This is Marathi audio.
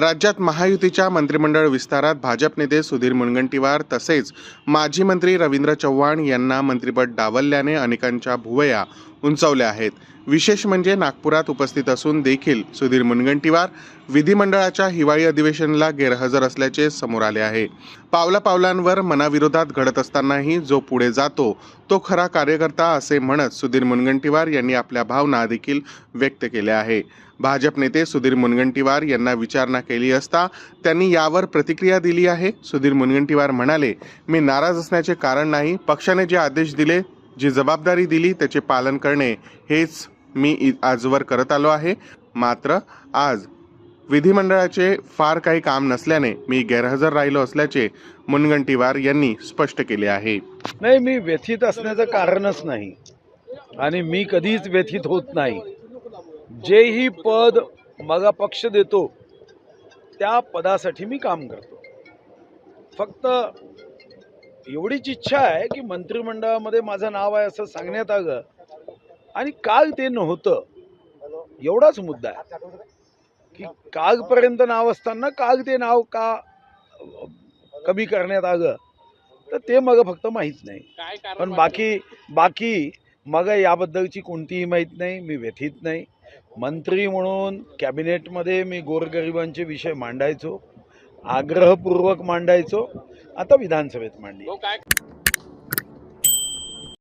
राज्यात महायुतीच्या मंत्रिमंडळ विस्तारात भाजप नेते सुधीर मुनगंटीवार तसेच माजी मंत्री रवींद्र चव्हाण यांना मंत्रिपद डावलल्याने अनेकांच्या भुवया उंचावल्या आहेत. विशेष म्हणजे नागपुरात उपस्थित असून देखील सुधीर मुनगंटीवार विधिमंडळाच्या हिवाळी अधिवेशनाला गैरहजर असल्याचे समोर आले आहे. पावला पावलांवर मनाविरोधात घडत असतानाही जो पुढे जातो तो खरा कार्यकर्ता असे म्हणत सुधीर मुनगंटीवार यांनी आपल्या भावना देखील व्यक्त केल्या आहे. भाजप नेते सुधीर मुनगंटीवार यांना विचारणा केली असता त्यांनी यावर प्रतिक्रिया दिली आहे. सुधीर मुनगंटीवार म्हणाले मी नाराज असण्याचे कारण नाही. पक्षाने जे आदेश दिले जी जबाबदारी दिली त्याचे पालन करणे हेच मी इ- आजवर करत आलो आहे. मात्र आज विधिमंडळाचे फार काही काम नसल्याने मी गैरहजर राहिलो असल्याचे मुनगंटीवार यांनी स्पष्ट केले आहे. नाही मी व्यथित असण्याचं कारणच नाही आणि मी कधीच व्यथित होत नाही. जेही पद माझा पक्ष देतो त्या पदासाठी मी काम करतो. फक्त एवढीच इच्छा आहे की मंत्रिमंडळामध्ये माझं नाव आहे असं सांगण्यात आलं आणि काल ते नव्हतं एवढाच मुद्दा आहे. की कालपर्यंत नाव असताना काल ते नाव का कमी करण्यात आलं तर ते मग फक्त माहीत नाही. पण बाकी बाकी मग याबद्दलची कोणतीही माहीत नाही मी व्यथित नाही. मंत्री म्हणून कॅबिनेटमध्ये मी गोरगरिबांचे विषय मांडायचो आग्रहपूर्वक मांडायचो आता विधानसभेत मांडली